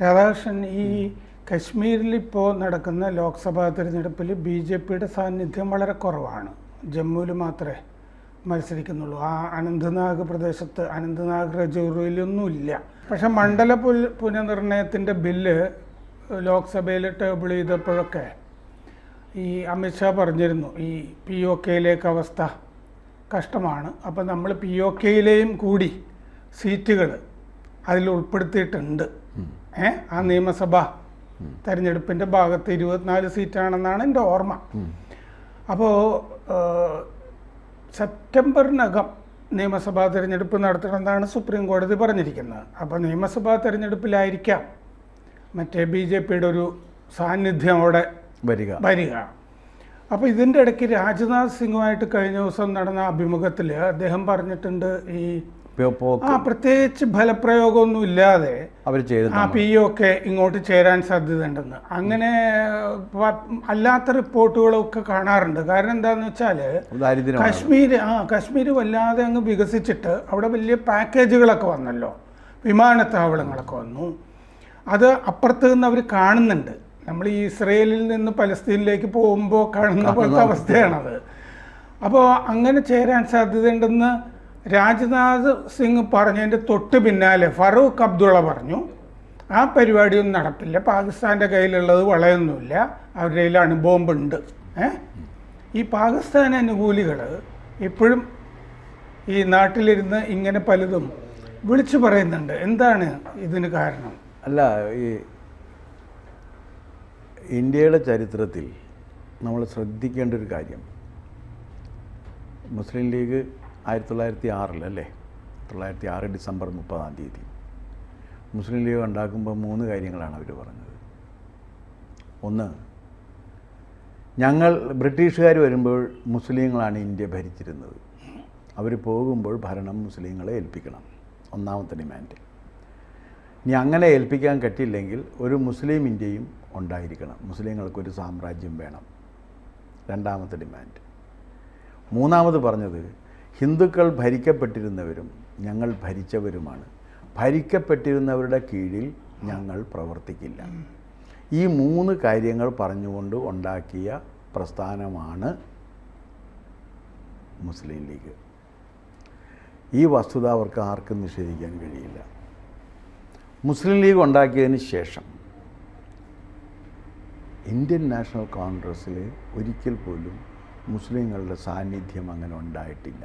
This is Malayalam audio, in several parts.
രാധാകൃഷ്ണൻ ഈ കശ്മീരിൽ ഇപ്പോൾ നടക്കുന്ന ലോക്സഭാ തിരഞ്ഞെടുപ്പിൽ ബി ജെ പിയുടെ സാന്നിധ്യം വളരെ കുറവാണ്. ജമ്മുവിൽ മാത്രമേ മത്സരിക്കുന്നുള്ളൂ. ആ അനന്ത്നാഗ് പ്രദേശത്ത് അനന്ത്നാഗ് രജൗറിയിലൊന്നുമില്ല പക്ഷെ മണ്ഡല പുൽ പുനർനിർണയത്തിന്റെ ബില്ല് ലോക്സഭയിൽ ടേബിൾ ചെയ്തപ്പോഴൊക്കെ ഈ അമിത്ഷാ പറഞ്ഞിരുന്നു ഈ പി ഒ കെയിലേക്ക് അവസ്ഥ കഷ്ടമാണ്. അപ്പം നമ്മൾ പി ഒ കെയിലെയും കൂടി സീറ്റുകൾ അതിൽ ഉൾപ്പെടുത്തിയിട്ടുണ്ട്. ആ നിയമസഭ തെരഞ്ഞെടുപ്പിന്റെ ഭാഗത്ത് ഇരുപത്തിനാല് സീറ്റാണെന്നാണ് എന്റെ ഓർമ്മ. അപ്പോൾ സെപ്റ്റംബറിനകം നിയമസഭാ തിരഞ്ഞെടുപ്പ് നടത്തണമെന്നാണ് സുപ്രീം കോടതി പറഞ്ഞിരിക്കുന്നത്. അപ്പോൾ നിയമസഭാ തിരഞ്ഞെടുപ്പിലായിരിക്കാം മറ്റേ ബി ജെ പിയുടെ ഒരു സാന്നിധ്യം അവിടെ വരിക. വരിക. അപ്പോൾ ഇതിന്റെ ഇടയ്ക്ക് രാജ്നാഥ് സിംഗുമായിട്ട് കഴിഞ്ഞ ദിവസം നടന്ന അഭിമുഖത്തിൽ അദ്ദേഹം പറഞ്ഞിട്ടുണ്ട് ഈ ആ പ്രത്യേകിച്ച് ഫലപ്രയോഗമൊന്നും ഇല്ലാതെ അവർ ചെയ്തു ആ പി ഒക്കെ ഇങ്ങോട്ട് ചേരാൻ സാധ്യതയുണ്ടെന്ന്. അങ്ങനെ അല്ലാത്ത റിപ്പോർട്ടുകളൊക്കെ കാണാറുണ്ട്. കാരണം എന്താണെന്ന് വെച്ചാൽ കാശ്മീർ കശ്മീർ ആ കാശ്മീർ വല്ലാതെ അങ്ങ് വികസിച്ചിട്ട് അവിടെ വലിയ പാക്കേജുകളൊക്കെ വന്നല്ലോ. വിമാനത്താവളങ്ങളൊക്കെ വന്നു. അത് അപ്പുറത്ത് നിന്ന് അവർ കാണുന്നുണ്ട്. നമ്മൾ ഈ ഇസ്രയേലിൽ നിന്ന് പലസ്തീനിലേക്ക് പോകുമ്പോൾ കാണുന്ന പോലത്തെ അവസ്ഥയാണത്. അപ്പോൾ അങ്ങനെ ചേരാൻ സാധ്യതയുണ്ടെന്ന് രാജ്നാഥ് സിംഗ് പറഞ്ഞതിന്റെ തൊട്ട് പിന്നാലെ ഫറൂഖ് അബ്ദുള്ള പറഞ്ഞു ആ പരിപാടിയൊന്നും നടപ്പില്ല പാകിസ്ഥാന്റെ കയ്യിലുള്ളത് വളയൊന്നുമില്ല അവരുടെ കയ്യിൽ അണുബോംബുണ്ട് ഏ? ഈ പാകിസ്ഥാൻ അനുകൂലികൾ ഇപ്പോഴും ഈ നാട്ടിലിരുന്ന് ഇങ്ങനെ പലതും വിളിച്ചു പറയുന്നുണ്ട്. എന്താണ് ഇതിന് കാരണം? അല്ല ഈ ഇന്ത്യയുടെ ചരിത്രത്തിൽ നമ്മൾ ശ്രദ്ധിക്കേണ്ട ഒരു കാര്യം മുസ്ലിം ലീഗ് ആയിരത്തി തൊള്ളായിരത്തി ആറിലല്ലേ തൊള്ളായിരത്തി ആറ് ഡിസംബർ മുപ്പതാം തീയതി. മുസ്ലിം ലീഗ് ഉണ്ടാക്കുമ്പോൾ മൂന്ന് കാര്യങ്ങളാണ് അവർ പറഞ്ഞത്. ഒന്ന് ഞങ്ങൾ ബ്രിട്ടീഷുകാർ വരുമ്പോൾ മുസ്ലിങ്ങളാണ് ഇന്ത്യ ഭരിച്ചിരുന്നത്. അവർ പോകുമ്പോൾ ഭരണം മുസ്ലിങ്ങളെ ഏൽപ്പിക്കണം. ഒന്നാമത്തെ ഡിമാൻഡ്. ഇനി അങ്ങനെ ഏൽപ്പിക്കാൻ പറ്റില്ലെങ്കിൽ ഒരു മുസ്ലിം ഇന്ത്യയും ഉണ്ടായിരിക്കണം. മുസ്ലിങ്ങൾക്കൊരു സാമ്രാജ്യം വേണം. രണ്ടാമത്തെ ഡിമാൻഡ്. മൂന്നാമത് പറഞ്ഞത് ഹിന്ദുക്കൾ ഭരിക്കപ്പെട്ടിരുന്നവരും ഞങ്ങൾ ഭരിച്ചവരുമാണ്. ഭരിക്കപ്പെട്ടിരുന്നവരുടെ കീഴിൽ ഞങ്ങൾ പ്രവർത്തിക്കില്ല. ഈ മൂന്ന് കാര്യങ്ങൾ പറഞ്ഞുകൊണ്ട് ഉണ്ടാക്കിയ പ്രസ്ഥാനമാണ് മുസ്ലിം ലീഗ്. ഈ വസ്തുത അവർക്ക് ആർക്കും നിഷേധിക്കാൻ കഴിയില്ല. മുസ്ലിം ലീഗ് ഉണ്ടാക്കിയതിന് ശേഷം ഇന്ത്യൻ നാഷണൽ കോൺഗ്രസ്സിൽ ഒരിക്കൽ പോലും മുസ്ലിങ്ങളുടെ സാന്നിധ്യം അങ്ങനെ ഉണ്ടായിട്ടില്ല.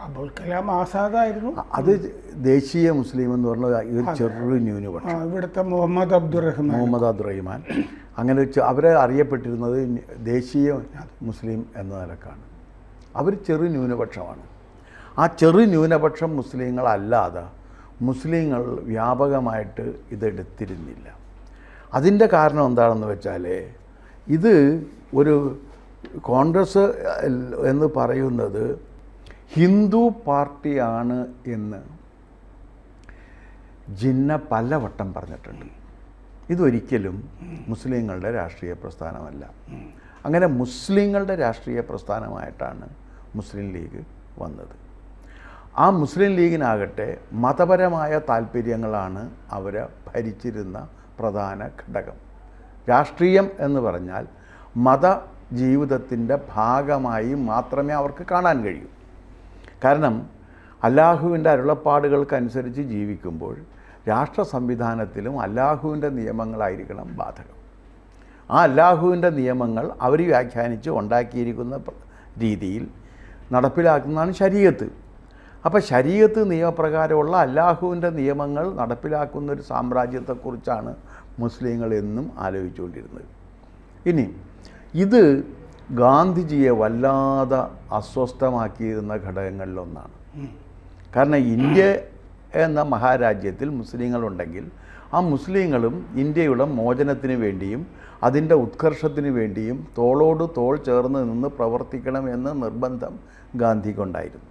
അബുൽ കലാം ആസാദായിരുന്നു. അത് ദേശീയ മുസ്ലിം എന്ന് പറഞ്ഞ ഒരു ചെറു ന്യൂനപക്ഷം. ഇവിടുത്തെ മുഹമ്മദ് അബ്ദുറഹ്മാൻ. മുഹമ്മദ് അബ്ദുറഹിമാൻ. അങ്ങനെ അവരെ അറിയപ്പെട്ടിരുന്നത് ദേശീയ മുസ്ലിം എന്ന നിലക്കാണ്. അവർ ചെറു ന്യൂനപക്ഷമാണ്. ആ ചെറു ന്യൂനപക്ഷം മുസ്ലിങ്ങളല്ലാതെ മുസ്ലിങ്ങൾ വ്യാപകമായിട്ട് ഇതെടുത്തിരുന്നില്ല. അതിന്റെ കാരണം എന്താണെന്ന് വെച്ചാൽ ഇത് ഒരു കോൺഗ്രസ് എന്ന് പറയുന്നത് ഹിന്ദു പാർട്ടിയാണ് എന്ന് ജിന്ന പലവട്ടം പറഞ്ഞിട്ടുണ്ട്. ഇതൊരിക്കലും മുസ്ലിങ്ങളുടെ രാഷ്ട്രീയ പ്രസ്ഥാനമല്ല. അങ്ങനെ മുസ്ലിങ്ങളുടെ രാഷ്ട്രീയ പ്രസ്ഥാനമായിട്ടാണ് മുസ്ലിം ലീഗ് വന്നത്. ആ മുസ്ലിം ലീഗിനാകട്ടെ മതപരമായ താല്പര്യങ്ങളാണ് അവരെ ഭരിച്ചിരുന്ന പ്രധാന ഘടകം. രാഷ്ട്രീയം എന്ന് പറഞ്ഞാൽ മത ജീവിതത്തിന്റെ ഭാഗമായി മാത്രമേ അവർക്ക് കാണാൻ കഴിയൂ. കാരണം അല്ലാഹുവിന്റെ അരുളപ്പാടുകൾക്കനുസരിച്ച് ജീവിക്കുമ്പോൾ രാഷ്ട്ര സംവിധാനത്തിലും അല്ലാഹുവിന്റെ നിയമങ്ങളായിരിക്കണം ബാധകം. ആ അല്ലാഹുവിന്റെ നിയമങ്ങൾ അവർ വ്യാഖ്യാനിച്ച് ഉണ്ടാക്കിയിരിക്കുന്ന രീതിയിൽ നടപ്പിലാക്കുന്നതാണ് ശരീരത്ത്. അപ്പോൾ ശരീരത്ത് നിയമപ്രകാരമുള്ള അല്ലാഹുവിന്റെ നിയമങ്ങൾ നടപ്പിലാക്കുന്ന ഒരു സാമ്രാജ്യത്തെക്കുറിച്ചാണ് മുസ്ലിങ്ങൾ എന്നും ആലോചിച്ചുകൊണ്ടിരുന്നത്. ഇനി ഇത് ഗാന്ധിജിയെ വല്ലാതെ അസ്വസ്ഥമാക്കിയിരുന്ന ഘടകങ്ങളിലൊന്നാണ്. കാരണം ഇന്ത്യ എന്ന മഹാരാജ്യത്തിൽ മുസ്ലിങ്ങളുണ്ടെങ്കിൽ ആ മുസ്ലിങ്ങളും ഇന്ത്യയുടെ മോചനത്തിന് വേണ്ടിയും അതിന്റെ ഉത്കർഷത്തിന് വേണ്ടിയും തോളോട് തോൾ ചേർന്ന് നിന്ന് പ്രവർത്തിക്കണം എന്ന നിർബന്ധം ഗാന്ധിക്കുണ്ടായിരുന്നു.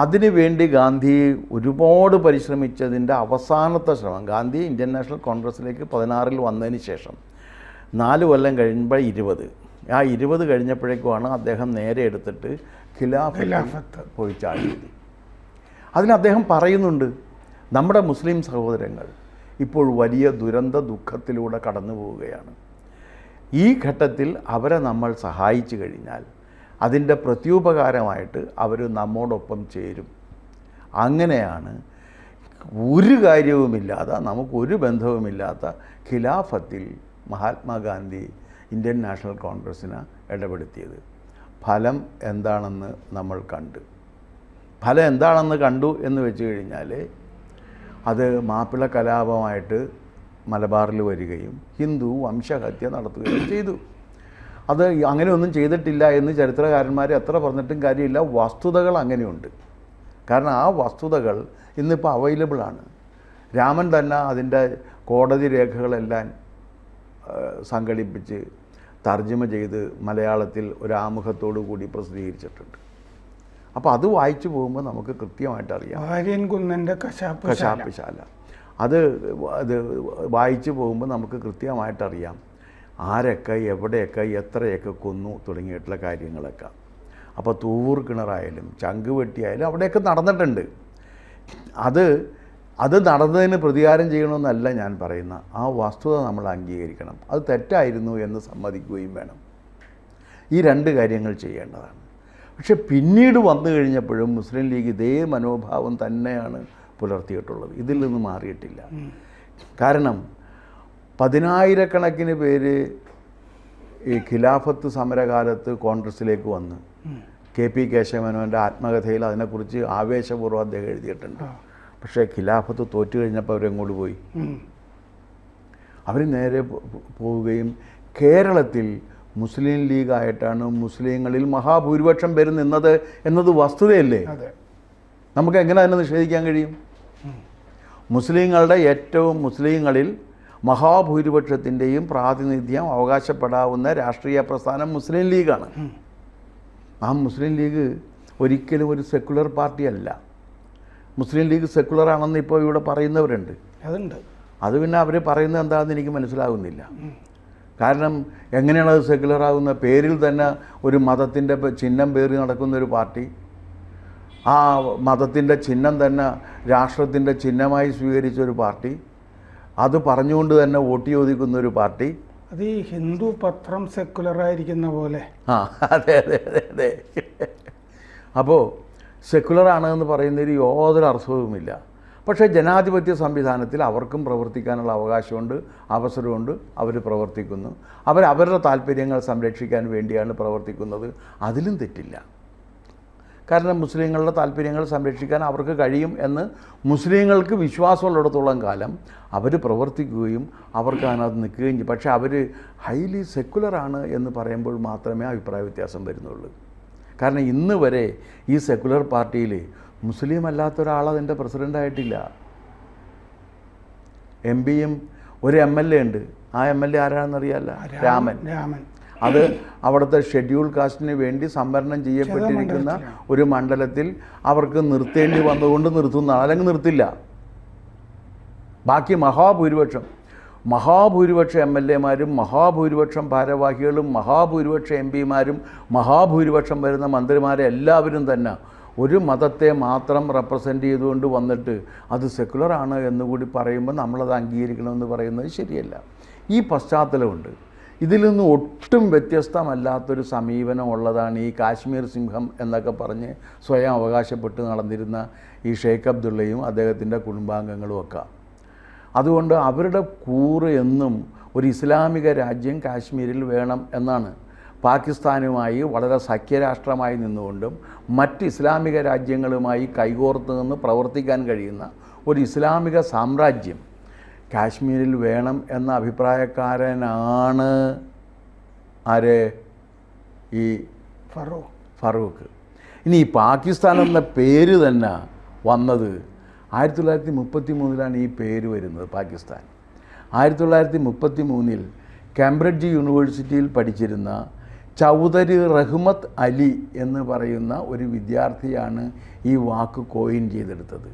അതിനുവേണ്ടി ഗാന്ധി ഒരുപാട് പരിശ്രമിച്ചതിന്റെ അവസാനത്തെ ശ്രമം ഗാന്ധി ഇന്ത്യൻ നാഷണൽ കോൺഗ്രസ്സിലേക്ക് പതിനാറിൽ വന്നതിന് ശേഷം നാല് കൊല്ലം കഴിയുമ്പോൾ ഇരുപത്. ആ ഇരുപത് കഴിഞ്ഞപ്പോഴേക്കുമാണ് അദ്ദേഹം നേരെ എടുത്തിട്ട് ഖിലാഫത്ത്. പോയി ചാടിയത് അതിന് അദ്ദേഹം പറയുന്നുണ്ട് നമ്മുടെ മുസ്ലിം സഹോദരങ്ങൾ ഇപ്പോൾ വലിയ ദുരന്ത ദുഃഖത്തിലൂടെ കടന്നു പോവുകയാണ്. ഈ ഘട്ടത്തിൽ അവരെ നമ്മൾ സഹായിച്ചു കഴിഞ്ഞാൽ അതിന്റെ പ്രത്യുപകാരമായിട്ട് അവർ നമ്മോടൊപ്പം ചേരും. അങ്ങനെയാണ് ഒരു കാര്യവുമില്ലാതെ നമുക്കൊരു ബന്ധവുമില്ലാത്ത ഖിലാഫത്തിൽ മഹാത്മാഗാന്ധി ഇന്ത്യൻ നാഷണൽ കോൺഗ്രസ്സിന് ഇടപെടുത്തിയത്. ഫലം എന്താണെന്ന് നമ്മൾ കണ്ടു. ഫലം എന്താണെന്ന് കണ്ടു എന്ന് വെച്ച് കഴിഞ്ഞാൽ അത് മാപ്പിള കലാപമായിട്ട് മലബാറിൽ വരികയും ഹിന്ദു വംശഹത്യ നടത്തുകയും ചെയ്തു. അത് അങ്ങനെയൊന്നും ചെയ്തിട്ടില്ല എന്ന് ചരിത്രകാരന്മാർ എത്ര പറഞ്ഞിട്ടും കാര്യമില്ല. വസ്തുതകൾ അങ്ങനെയുണ്ട്. കാരണം ആ വസ്തുതകൾ ഇന്നിപ്പോൾ അവൈലബിളാണ്. രാമൻ തന്നെ അതിന്റെ കോടതി രേഖകളെല്ലാം സംഘടിപ്പിച്ച് തർജമ ചെയ്ത് മലയാളത്തിൽ ഒരാമുഖത്തോടു കൂടി പ്രസിദ്ധീകരിച്ചിട്ടുണ്ട്. അപ്പോൾ അത് വായിച്ചു പോകുമ്പോൾ നമുക്ക് കൃത്യമായിട്ട് അറിയാം. ആര്യൻ കുന്നന്റെ കശാപ്പ്. കശാപ്പുശാല. അത് അത് വായിച്ചു പോകുമ്പോൾ നമുക്ക് കൃത്യമായിട്ടറിയാം ആരൊക്കെ എവിടെയൊക്കെ എത്രയൊക്കെ കൊന്നു തുടങ്ങിയിട്ടുള്ള കാര്യങ്ങളൊക്കെ. അപ്പോൾ തൂവൂർ കിണറായാലും ചങ്കുവെട്ടിയായാലും അവിടെയൊക്കെ നടന്നിട്ടുണ്ട്. അത് അത് നടന്നതിന് പ്രതികാരം ചെയ്യണമെന്നല്ല ഞാൻ പറയുന്ന. ആ വസ്തുത നമ്മൾ അംഗീകരിക്കണം. അത് തെറ്റായിരുന്നു എന്ന് സമ്മതിക്കുകയും വേണം. ഈ രണ്ട് കാര്യങ്ങൾ ചെയ്യേണ്ടതാണ്. പക്ഷെ പിന്നീട് വന്നു കഴിഞ്ഞപ്പോഴും മുസ്ലിം ലീഗ് ഇതേ മനോഭാവം തന്നെയാണ് പുലർത്തിയിട്ടുള്ളത്. ഇതിൽ നിന്ന് മാറിയിട്ടില്ല. കാരണം പതിനായിരക്കണക്കിന് പേര് ഈ ഖിലാഫത്ത് സമരകാലത്ത് കോൺഗ്രസ്സിലേക്ക് വന്ന് കെ പി കേശവമേനോന്റെ ആത്മകഥയിൽ അതിനെക്കുറിച്ച് ആവേശപൂർവം അദ്ദേഹം എഴുതിയിട്ടുണ്ട്. പക്ഷേ ഖിലാഫത്ത് തോറ്റു കഴിഞ്ഞപ്പോൾ അവരെങ്ങോട്ട് പോയി. അവർ നേരെ പോവുകയും കേരളത്തിൽ മുസ്ലിം ലീഗായിട്ടാണ് മുസ്ലിങ്ങളിൽ മഹാഭൂരിപക്ഷം പേര് നിന്നത് എന്നത് വസ്തുതയല്ലേ? നമുക്ക് എങ്ങനെ അതിനെ നിഷേധിക്കാൻ കഴിയും? മുസ്ലിങ്ങളുടെ ഏറ്റവും മുസ്ലിങ്ങളിൽ മഹാഭൂരിപക്ഷത്തിന്റെയും പ്രാതിനിധ്യം അവകാശപ്പെടാവുന്ന രാഷ്ട്രീയ പ്രസ്ഥാനം മുസ്ലിം ലീഗാണ്. ആ മുസ്ലിം ലീഗ് ഒരിക്കലും ഒരു സെക്കുലർ പാർട്ടിയല്ല. മുസ്ലിം ലീഗ് സെക്കുലർ ആണെന്ന് ഇപ്പോൾ ഇവിടെ പറയുന്നവരുണ്ട്. അതുണ്ട്. അത് പിന്നെ അവർ പറയുന്നത് എന്താണെന്ന് എനിക്ക് മനസ്സിലാകുന്നില്ല. കാരണം എങ്ങനെയാണ് അത് സെക്കുലർ ആകുന്ന പേരിൽ തന്നെ ഒരു മതത്തിന്റെ ചിഹ്നം പേറി നടക്കുന്ന ഒരു പാർട്ടി. ആ മതത്തിന്റെ ചിഹ്നം തന്നെ രാഷ്ട്രത്തിന്റെ ചിഹ്നമായി സ്വീകരിച്ച ഒരു പാർട്ടി. അത് പറഞ്ഞുകൊണ്ട് തന്നെ വോട്ട് ചോദിക്കുന്ന ഒരു പാർട്ടി. അത് ഈ ഹിന്ദു പത്രം സെക്കുലർ ആയിരിക്കുന്ന പോലെ. ആ അതെ അതെ അതെ അതെ. അപ്പോൾ സെക്കുലറാണ് എന്ന് പറയുന്നതിൽ യാതൊരു അർത്ഥവുമില്ല. പക്ഷേ ജനാധിപത്യ സംവിധാനത്തിൽ അവർക്കും പ്രവർത്തിക്കാനുള്ള അവകാശമുണ്ട് അവസരമുണ്ട് അവർ പ്രവർത്തിക്കുന്നു. അവർ അവരുടെ താല്പര്യങ്ങൾ സംരക്ഷിക്കാൻ വേണ്ടിയാണ് പ്രവർത്തിക്കുന്നത്. അതിലും തെറ്റില്ല. കാരണം മുസ്ലിങ്ങളുടെ താല്പര്യങ്ങൾ സംരക്ഷിക്കാൻ അവർക്ക് കഴിയും എന്ന് മുസ്ലിങ്ങൾക്ക് വിശ്വാസമുള്ളിടത്തോളം കാലം അവർ പ്രവർത്തിക്കുകയും അവർക്ക് അതിനകത്ത് നിൽക്കുകയും ചെയ്യും. പക്ഷേ അവർ ഹൈലി സെക്കുലറാണ് എന്ന് പറയുമ്പോൾ മാത്രമേ അഭിപ്രായ വ്യത്യാസം വരുന്നുള്ളൂ. കാരണം ഇന്ന് വരെ ഈ സെക്കുലർ പാർട്ടിയിൽ മുസ്ലിം അല്ലാത്ത ഒരാൾ അതിന്റെ പ്രസിഡന്റായിട്ടില്ല. എം പിയും ഒരു എം എൽ എ ഉണ്ട്. ആ എം എൽ എ ആരാണെന്നറിയാല്ല? രാമൻ രാമൻ. അത് അവിടുത്തെ ഷെഡ്യൂൾ കാസ്റ്റിന് വേണ്ടി സംവരണം ചെയ്യപ്പെട്ടിരിക്കുന്ന ഒരു മണ്ഡലത്തിൽ അവർക്ക് നിർത്തേണ്ടി വന്നതുകൊണ്ട് നിർത്തുന്നതാണ് അല്ലെങ്കിൽ നിർത്തില്ല. ബാക്കി മഹാഭൂരിപക്ഷം. മഹാഭൂരിപക്ഷം എം എൽ എമാരും മഹാഭൂരിപക്ഷം ഭാരവാഹികളും മഹാഭൂരിപക്ഷ എം പിമാരും മഹാഭൂരിപക്ഷം വരുന്ന മന്ത്രിമാരെ എല്ലാവരും തന്നെ ഒരു മതത്തെ മാത്രം റെപ്രസെന്റ് ചെയ്തുകൊണ്ട് വന്നിട്ട് അത് സെക്കുലറാണ് എന്നുകൂടി പറയുമ്പോൾ നമ്മളത് അംഗീകരിക്കണമെന്ന് പറയുന്നത് ശരിയല്ല. ഈ പശ്ചാത്തലമുണ്ട്. ഇതിൽ നിന്ന് ഒട്ടും വ്യത്യസ്തമല്ലാത്തൊരു സമീപനം ഉള്ളതാണ് ഈ കാശ്മീർ സിംഹം എന്നൊക്കെ പറഞ്ഞ് സ്വയം അവകാശപ്പെട്ട് നടന്നിരുന്ന ഈ ഷെയ്ഖ് അബ്ദുള്ളയും അദ്ദേഹത്തിന്റെ കുടുംബാംഗങ്ങളും ഒക്കെ. അതുകൊണ്ട് അവരുടെ കൂറ് എന്നും ഒരു ഇസ്ലാമിക രാജ്യം കാശ്മീരിൽ വേണം എന്നാണ്. പാകിസ്ഥാനുമായി വളരെ സഖ്യരാഷ്ട്രമായി നിന്നുകൊണ്ടും മറ്റ് ഇസ്ലാമിക രാജ്യങ്ങളുമായി കൈകോർത്ത് നിന്ന് പ്രവർത്തിക്കാൻ കഴിയുന്ന ഒരു ഇസ്ലാമിക സാമ്രാജ്യം കാശ്മീരിൽ വേണം എന്ന അഭിപ്രായക്കാരനാണ് ആര്? ഈ ഫറൂഖ്. ഫറൂഖ്. ഇനി പാകിസ്ഥാൻ എന്ന പേര് തന്നെ വന്നത് ആയിരത്തി തൊള്ളായിരത്തി മുപ്പത്തി മൂന്നിലാണ് ഈ പേര് വരുന്നത് പാകിസ്ഥാൻ. ആയിരത്തി തൊള്ളായിരത്തി മുപ്പത്തി മൂന്നിൽ കാംബ്രിഡ്ജ് യൂണിവേഴ്സിറ്റിയിൽ പഠിച്ചിരുന്ന ചൗധരി റഹ്മത്ത് അലി എന്ന് പറയുന്ന ഒരു വിദ്യാർത്ഥിയാണ് ഈ വാക്ക് കോയിൻ ചെയ്തെടുത്തത്.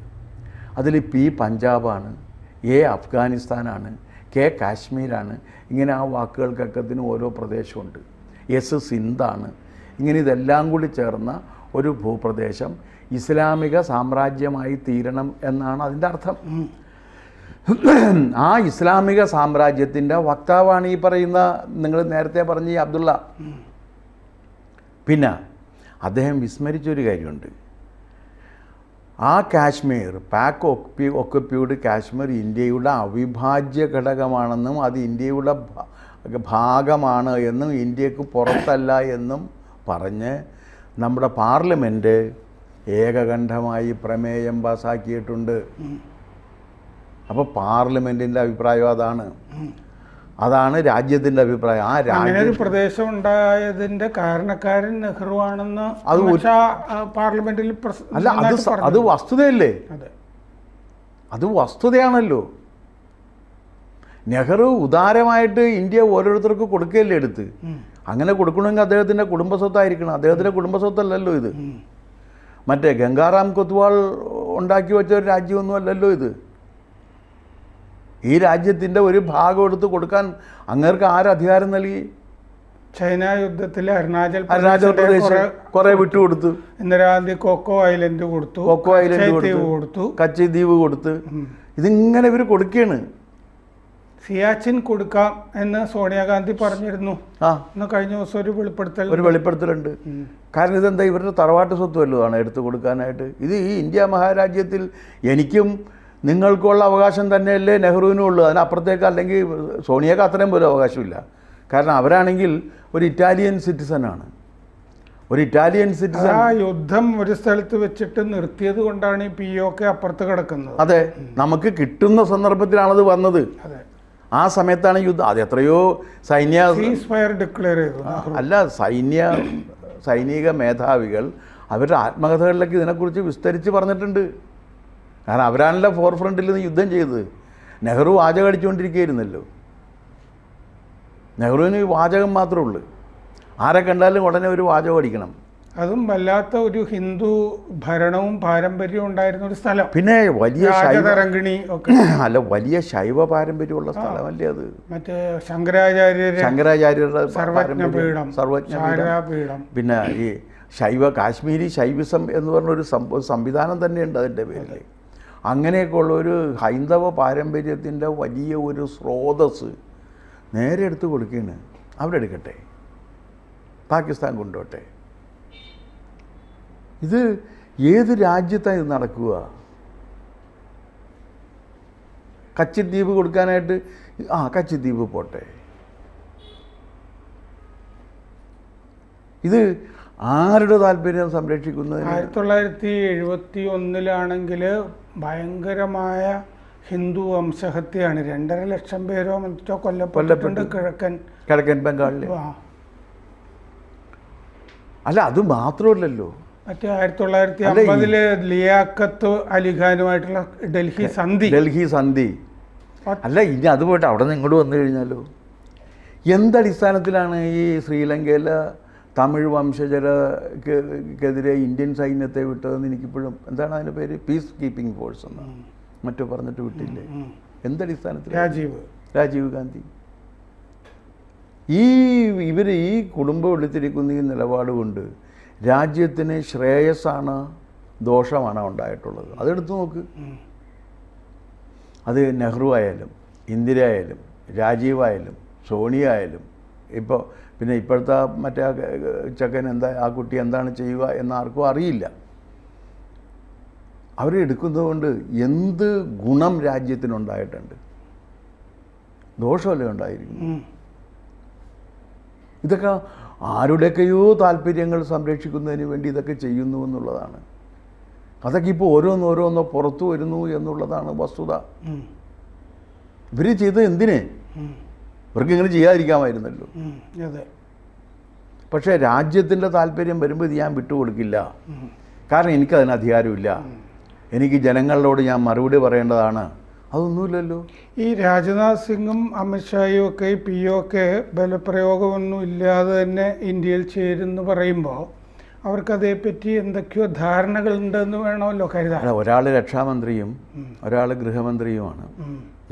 അതിൽ പി പഞ്ചാബാണ് എ അഫ്ഗാനിസ്ഥാനാണ് കെ കാശ്മീരാണ്. ഇങ്ങനെ ആ വാക്കുകൾക്കൊക്കത്തിന് ഓരോ പ്രദേശമുണ്ട്. എസ് സിന്ധാണ്. ഇങ്ങനെ ഇതെല്ലാം കൂടി ചേർന്ന ഒരു ഭൂപ്രദേശം ഇസ്ലാമിക സാമ്രാജ്യമായി തീരണം എന്നാണ് അതിന്റെ അർത്ഥം. ആ ഇസ്ലാമിക സാമ്രാജ്യത്തിന്റെ വക്താവാണ് ഈ പറയുന്ന നിങ്ങൾ നേരത്തെ പറഞ്ഞ ഈ അബ്ദുള്ള. പിന്നെ അദ്ദേഹം വിസ്മരിച്ചൊരു കാര്യമുണ്ട്. ആ കാശ്മീർ പാക്ക് ഒക്കി ഒക്കുപ്യൂഡ് കാശ്മീർ ഇന്ത്യയുടെ അവിഭാജ്യ ഘടകമാണെന്നും അത് ഇന്ത്യയുടെ ഭാഗമാണ് എന്നും ഇന്ത്യയ്ക്ക് പുറത്തല്ല എന്നും പറഞ്ഞ് നമ്മുടെ പാർലമെന്റ് ഏകകണ്ഠമായി പ്രമേയം പാസാക്കിയിട്ടുണ്ട്. അപ്പോൾ പാർലമെന്റിന്റെ അഭിപ്രായം അതാണ്. അതാണ് രാജ്യത്തിന്റെ അഭിപ്രായം. ആ രാജ്യ പ്രദേശം ഉണ്ടായതിന്റെ കാരണക്കാരൻ നെഹ്റു ആണെന്ന് അത് പാർലമെന്റിൽ അല്ല അത്. അത് വസ്തുതയല്ലേ? അതെ. വസ്തുതയാണല്ലോ. നെഹ്റു ഉദാരമായിട്ട് ഇന്ത്യ ഓരോരുത്തർക്ക് കൊടുക്കുകയല്ലേ എടുത്ത്? അങ്ങനെ കൊടുക്കണമെങ്കിൽ അദ്ദേഹത്തിന്റെ കുടുംബസ്വത്തായിരിക്കണം. അദ്ദേഹത്തിന്റെ കുടുംബസ്വത്തല്ലല്ലോ ഇത്. മറ്റേ ഗംഗാറാം കൊത്വാൾ ഉണ്ടാക്കി വെച്ച ഒരു രാജ്യമൊന്നുമല്ലല്ലോ ഇത്. ഈ രാജ്യത്തിന്റെ ഒരു ഭാഗം എടുത്ത് കൊടുക്കാൻ അങ്ങേർക്ക് ആരധികാരം നൽകി? ചൈന യുദ്ധത്തിൽ അരുണാചൽ അരുണാചൽ പ്രദേശ് കുറെ- കുറേ വിട്ടുകൊടുത്തു. ഇന്ദിരാഗാന്ധി കൊക്കോ ഐലൻഡ് കൊടുത്തു കൊക്കോ ഐലൻഡ് കൊടുത്തു കൊടുത്തു. കച്ചി ദ്വീപ് കൊടുത്തു. ഇതിങ്ങനെ ഇവർ കൊടുക്കുകയാണ് സിയാച്ചിൻ കൊടുക്കാം എന്ന് സോണിയാഗാന്ധി പറഞ്ഞിരുന്നു. ആ. കഴിഞ്ഞ ദിവസം ഒരു വെളിപ്പെടുത്തൽ. ഒരു വെളിപ്പെടുത്തലുണ്ട്. കാരണം ഇതെന്താ? ഇവരുടെ തറവാട്ട് സ്വത്ത് വല്ലതാണ് എടുത്തു കൊടുക്കാനായിട്ട്. ഇത് ഈ ഇന്ത്യ മഹാരാജ്യത്തിൽ എനിക്കും നിങ്ങൾക്കുള്ള അവകാശം തന്നെയല്ലേ നെഹ്റുവിനും ഉള്ളൂ. അതിനപ്പുറത്തേക്ക് അല്ലെങ്കിൽ സോണിയക്ക് അത്രയും പോലും അവകാശമില്ല. കാരണം അവരാണെങ്കിൽ ഒരു ഇറ്റാലിയൻ സിറ്റിസനാണ് ഒരു ഇറ്റാലിയൻ സിറ്റിസൺ ആ യുദ്ധം ഒരു സ്ഥലത്ത് വെച്ചിട്ട് നിർത്തിയത് കൊണ്ടാണ് ഈ പി ഒ കെ അപ്പുറത്ത് കിടക്കുന്നത്. അതെ. നമുക്ക് കിട്ടുന്ന സന്ദർഭത്തിലാണത് വന്നത്. അതെ. ആ സമയത്താണ് യുദ്ധം. അത് എത്രയോ സൈന്യ സീസ് ഡിക്ലെയർ ചെയ്തു. അല്ല സൈന്യ സൈനിക മേധാവികൾ അവരുടെ ആത്മകഥകളിലൊക്കെ ഇതിനെക്കുറിച്ച് വിസ്തരിച്ച് പറഞ്ഞിട്ടുണ്ട്. കാരണം അവരാണല്ലോ ഫോർ ഫ്രണ്ടിൽ നിന്ന് യുദ്ധം ചെയ്തത്. നെഹ്റു വാചകം അടിച്ചുകൊണ്ടിരിക്കുകയായിരുന്നല്ലോ. നെഹ്റുവിന് വാചകം മാത്രമേ ഉള്ളൂ. ആരെ കണ്ടാലും ഉടനെ ഒരു വാചകം അടിക്കണം. അതും വല്ലാത്ത ഒരു ഹിന്ദു ഭരണവും പാരമ്പര്യവും ഉണ്ടായിരുന്ന ഒരു സ്ഥലം. പിന്നെ വലിയ ശൈവ രാജതരംഗിണി ഒക്കെ. അല്ല വലിയ ശൈവ പാരമ്പര്യമുള്ള സ്ഥലമല്ലേ അത്? മറ്റേ ശങ്കരാചാര്യ ശങ്കരാചാര്യരുടെ സർവജ്ഞപീഠം പാരമ്പര്യം, സർവജ്ഞപീഠം ശാരദാപീഠം പിന്നെ ഈ ശൈവ കാശ്മീരി ശൈവിസം എന്ന് പറഞ്ഞൊരു സംവിധാനം തന്നെയുണ്ട് അതിന്റെ പേരിൽ അങ്ങനെയൊക്കെ ഉള്ള ഒരു ഹൈന്ദവ പാരമ്പര്യത്തിന്റെ വലിയ ഒരു സ്രോതസ് നേരെ എടുത്ത് കൊടുക്കുകയാണ്. അവിടെ എടുക്കട്ടെ. പാകിസ്ഥാൻ കൊണ്ടോട്ടെ ഇത് ഏത് രാജ്യത്താണ് ഇത് നടക്കുക? കച്ചിദ്വീപ് കൊടുക്കാനായിട്ട് ആ കച്ചിദ്വീപ് പോട്ടെ. ഇത് ആരുടെ താല്പര്യം സംരക്ഷിക്കുന്നത് ആയിരത്തി തൊള്ളായിരത്തി എഴുപത്തി ഒന്നിലാണെങ്കിൽ ഭയങ്കരമായ ഹിന്ദു വംശഹത്യയാണ്. രണ്ടര ലക്ഷം പേരോ മറ്റോ കൊല്ലപ്പെട്ടിട്ടുണ്ട് കിഴക്കൻ കിഴക്കൻ ബംഗാളിൽ അല്ല അത് മാത്രമല്ലല്ലോ. മറ്റേ ആയിരത്തി തൊള്ളായിരത്തി അമ്പതിൽ ലിയാഖത്ത് അലിഖാനുമായിട്ടുള്ള ഡൽഹി സന്ധി. ഡൽഹി സന്ധി. അല്ല ഇനി അത് പോയിട്ട് അവിടെ നിന്ന് ഇങ്ങോട്ട് വന്നു കഴിഞ്ഞാലോ? എന്തടിസ്ഥാനത്തിലാണ് ഈ ശ്രീലങ്കയിലെ തമിഴ് വംശജരക്കെതിരെ ഇന്ത്യൻ സൈന്യത്തെ വിട്ടതെന്ന് എനിക്കിപ്പോഴും എന്താണ് അതിന്റെ പേര്? പീസ് കീപ്പിംഗ് ഫോഴ്സ് എന്ന്. മറ്റോ പറഞ്ഞിട്ട് വിട്ടില്ലേ. എന്തടിസ്ഥാനത്തിൽ രാജീവ്. രാജീവ് ഗാന്ധി. ഈ ഇവർ ഈ കുടുംബം എടുത്തിരിക്കുന്ന ഈ നിലപാട് കൊണ്ട് രാജ്യത്തിന് ശ്രേയസ്സാണ് ദോഷമാണ് ഉണ്ടായിട്ടുള്ളത്. അതെടുത്ത് നോക്ക്. അത് നെഹ്റു ആയാലും ഇന്ദിര ആയാലും രാജീവ് ആയാലും സോണിയ ആയാലും ഇപ്പോൾ പിന്നെ ഇപ്പോഴത്തെ മറ്റേ ചക്കൻ എന്താ ആ കുട്ടി എന്താണ് ചെയ്യുക എന്ന് ആർക്കും അറിയില്ല. അവരെടുക്കുന്നത് കൊണ്ട് എന്ത് ഗുണം രാജ്യത്തിനുണ്ടായിട്ടുണ്ട്. ദോഷമല്ലേ ഉണ്ടായിരിക്കുന്നു. ഇതൊക്കെ ആരുടെയൊക്കെയോ താല്പര്യങ്ങൾ സംരക്ഷിക്കുന്നതിന് വേണ്ടി ഇതൊക്കെ ചെയ്യുന്നു എന്നുള്ളതാണ്. അതൊക്കെ ഇപ്പോൾ ഓരോന്നോരോന്നോ പുറത്തു വരുന്നു എന്നുള്ളതാണ് വസ്തുത. ഇവർ ചെയ്തത് എന്തിന്? ഇവർക്ക് ഇങ്ങനെ ചെയ്യാതിരിക്കാമായിരുന്നല്ലോ. അതെ. പക്ഷേ രാജ്യത്തിന്റെ താല്പര്യം വരുമ്പോൾ ഇത് ഞാൻ വിട്ടുകൊടുക്കില്ല. കാരണം എനിക്കതിന് അധികാരമില്ല. എനിക്ക് ജനങ്ങളോട് ഞാൻ മറുപടി പറയേണ്ടതാണ്. അതൊന്നുമില്ലല്ലോ. ഈ രാജ്നാഥ് സിംഗും അമിത്ഷായും ഒക്കെ പി ഒക്കെ ബലപ്രയോഗമൊന്നും ഇല്ലാതെ തന്നെ ഇന്ത്യയിൽ ചേരുന്നു പറയുമ്പോൾ അവർക്കതേപ്പറ്റി എന്തൊക്കെയോ ധാരണകൾ ഉണ്ടെന്ന് വേണമല്ലോ കരുതാൻ. അല്ല ഒരാൾ രക്ഷാമന്ത്രിയും ഒരാൾ ഗൃഹമന്ത്രിയുമാണ്.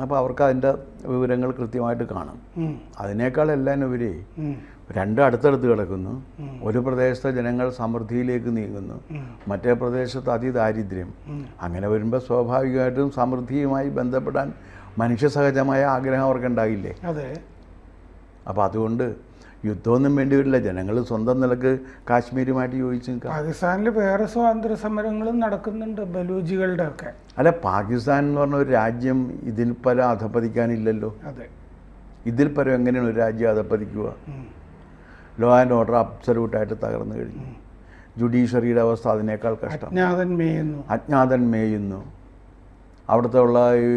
അപ്പോൾ അവർക്ക് അതിന്റെ വിവരങ്ങൾ കൃത്യമായിട്ട് കാണും. അതിനേക്കാൾ എല്ലാം ഉപരി രണ്ട് അടുത്തടുത്ത് കിടക്കുന്നു. ഒരു പ്രദേശത്തെ ജനങ്ങൾ സമൃദ്ധിയിലേക്ക് നീങ്ങുന്നു. മറ്റേ പ്രദേശത്ത് അതിദാരിദ്ര്യം. അങ്ങനെ വരുമ്പോൾ സ്വാഭാവികമായിട്ടും സമൃദ്ധിയുമായി ബന്ധപ്പെടാൻ മനുഷ്യ സഹജമായ ആഗ്രഹം അവർക്ക് ഉണ്ടാകില്ലേ അതെ. അപ്പോൾ അതുകൊണ്ട് യുദ്ധമൊന്നും വേണ്ടി വരില്ല ജനങ്ങൾ സ്വന്തം നിലയ്ക്ക് കാശ്മീരുമായിട്ട് യോജിച്ച് നിൽക്കാം. പാകിസ്ഥാനിൽ വേറെ സ്വാതന്ത്ര്യ സമരങ്ങളും നടക്കുന്നുണ്ട് ബലൂജികളുടെ ഒക്കെ അല്ല പാകിസ്ഥാൻ എന്ന് പറഞ്ഞ ഒരു രാജ്യം ഇതിൽ പല അധപ്പതിക്കാനില്ലല്ലോ അതെ. ഇതിൽ പരം എങ്ങനെയാണ് ഒരു രാജ്യം അധപ്പതിക്കുക ലോ ആൻഡ് ഓർഡർ അബ്സലൂട്ടായിട്ട് തകർന്നു കഴിഞ്ഞു. ജുഡീഷ്യറിയുടെ അവസ്ഥ അതിനേക്കാൾ കഷ്ടം. അജ്ഞാതൻ മേയുന്നു. അജ്ഞാതൻ മേയുന്നു. അവിടുത്തെ ഉള്ള ഈ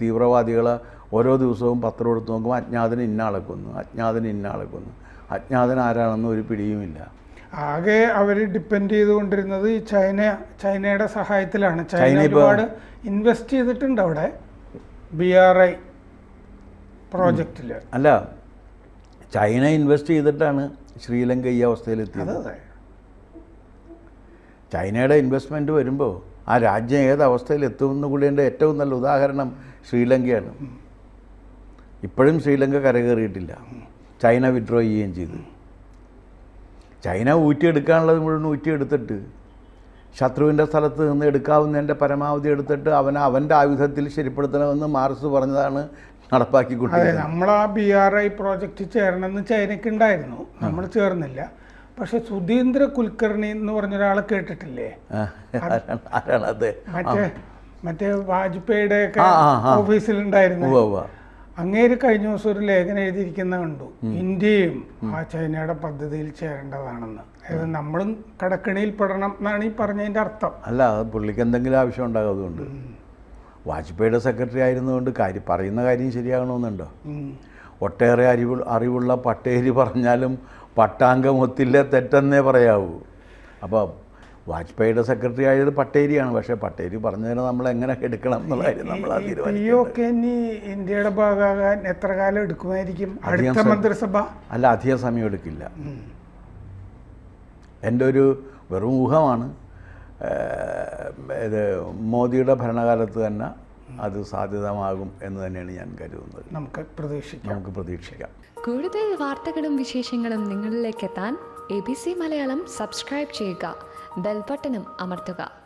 തീവ്രവാദികൾ തീവ്രവാദികളെ ഓരോ ദിവസവും പത്രം എടുത്ത് നോക്കുമ്പോൾ അജ്ഞാതന് ഇന്നാളെ കൊന്നു അജ്ഞാതന് ഇന്നാളെ കൊന്നു. അജ്ഞാതൻ ആരാണെന്ന് ഒരു പിടിയുമില്ല. ആകെ അവർ ഡിപ്പെൻഡ് ചെയ്തുകൊണ്ടിരുന്നത് ഈ ചൈന ചൈനയുടെ സഹായത്തിലാണ്. ചൈന ഒരുപാട് ഇൻവെസ്റ്റ് ചെയ്തിട്ടുണ്ട് അവിടെ. ബി ആർ ഐ പ്രോജക്റ്റിൽ അല്ല ചൈന ഇൻവെസ്റ്റ് ചെയ്തിട്ടാണ് ശ്രീലങ്ക ഈ അവസ്ഥയിലെത്തിയത്. അതെ ചൈനയുടെ ഇൻവെസ്റ്റ്മെന്റ് വരുമ്പോൾ ആ രാജ്യം ഏത് അവസ്ഥയിൽ എത്തുമെന്ന് കൂടിയതിന്റെ ഏറ്റവും നല്ല ഉദാഹരണം ശ്രീലങ്കയാണ്. ഇപ്പോഴും ശ്രീലങ്ക കരകയറിയിട്ടില്ല. ചൈന വിഡ്രോ ചെയ്യുകയും ചെയ്തു. ചൈന ഊറ്റിയെടുക്കാനുള്ളത് മുഴുവൻ ഊറ്റിയെടുത്തിട്ട് ശത്രുവിന്റെ സ്ഥലത്ത് നിന്ന് എടുക്കാവുന്നതിന്റെ പരമാവധി എടുത്തിട്ട് അവനെ അവന്റെ ആയുധത്തിൽ ശരിപ്പെടുത്തണമെന്ന് മാർസ് പറഞ്ഞതാണ് അതെ നടപ്പാക്കിക്കൊണ്ടിരിക്കുന്നത് നമ്മൾ ആ ബി ആർ ഐ പ്രോജക്റ്റ് ചേരണമെന്ന് ചൈനയ്ക്ക് ഉണ്ടായിരുന്നു. നമ്മൾ ചേർന്നില്ല. പക്ഷെ സുധീന്ദ്ര കുൽക്കർണി എന്ന് പറഞ്ഞ ഒരാളെ കേട്ടിട്ടില്ലേ മറ്റേ മറ്റേ വാജ്പേയിയുടെ. ഓഫീസിലുണ്ടായിരുന്നു. അങ്ങേര് കഴിഞ്ഞ ദിവസം ഒരു ലേഖനം എഴുതിയിരിക്കുന്ന കണ്ടു. ഇന്ത്യയും ആ ചൈനയുടെ പദ്ധതിയിൽ ചേരേണ്ടതാണെന്ന്. അതായത് നമ്മളും കടക്കിണിയിൽ പെടണം എന്നാണ് ഈ പറഞ്ഞതിന്റെ അർത്ഥം. അല്ല പുള്ളിക്ക് എന്തെങ്കിലും ആവശ്യം ഉണ്ടാകും അതുകൊണ്ട്. വാജ്പേയിയുടെ സെക്രട്ടറി ആയിരുന്നുകൊണ്ട് കാര്യം പറയുന്ന കാര്യം ശരിയാകണമെന്നുണ്ടോ? ഒട്ടേറെ അറിവ് അറിവുള്ള പട്ടേരി പറഞ്ഞാലും പട്ടാങ്കം ഒത്തില്ല തെറ്റെന്നേ പറയാവൂ. അപ്പോൾ വാജ്പേയിയുടെ സെക്രട്ടറി ആയത് പട്ടേരിയാണ്. പക്ഷേ പട്ടേരി പറഞ്ഞതിന് നമ്മൾ എങ്ങനെ എടുക്കണം എന്നുള്ളതായിരുന്നു നമ്മൾ ആ ഒക്കെ ഇനി ഇന്ത്യയുടെ ഭാഗമാകാൻ എത്ര കാലം എടുക്കുമായിരിക്കും? അടുത്ത മന്ത്രിസഭ? അല്ല അധിക സമയം എടുക്കില്ല. എന്റെ ഒരു വെറും ഊഹമാണ്. ഇത് മോദിയുടെ ഭരണകാലത്ത് തന്നെ അത് സാധ്യതമാകും എന്ന് തന്നെയാണ് ഞാൻ കരുതുന്നത്. നമുക്ക് പ്രതീക്ഷിക്കാം. നമുക്ക് പ്രതീക്ഷിക്കാം. കൂടുതൽ വാർത്തകളും വിശേഷങ്ങളും നിങ്ങളിലേക്ക് എത്താൻ A B C Malayalam subscribe ചെയ്യുക. ബെൽബട്ടനും അമർത്തുക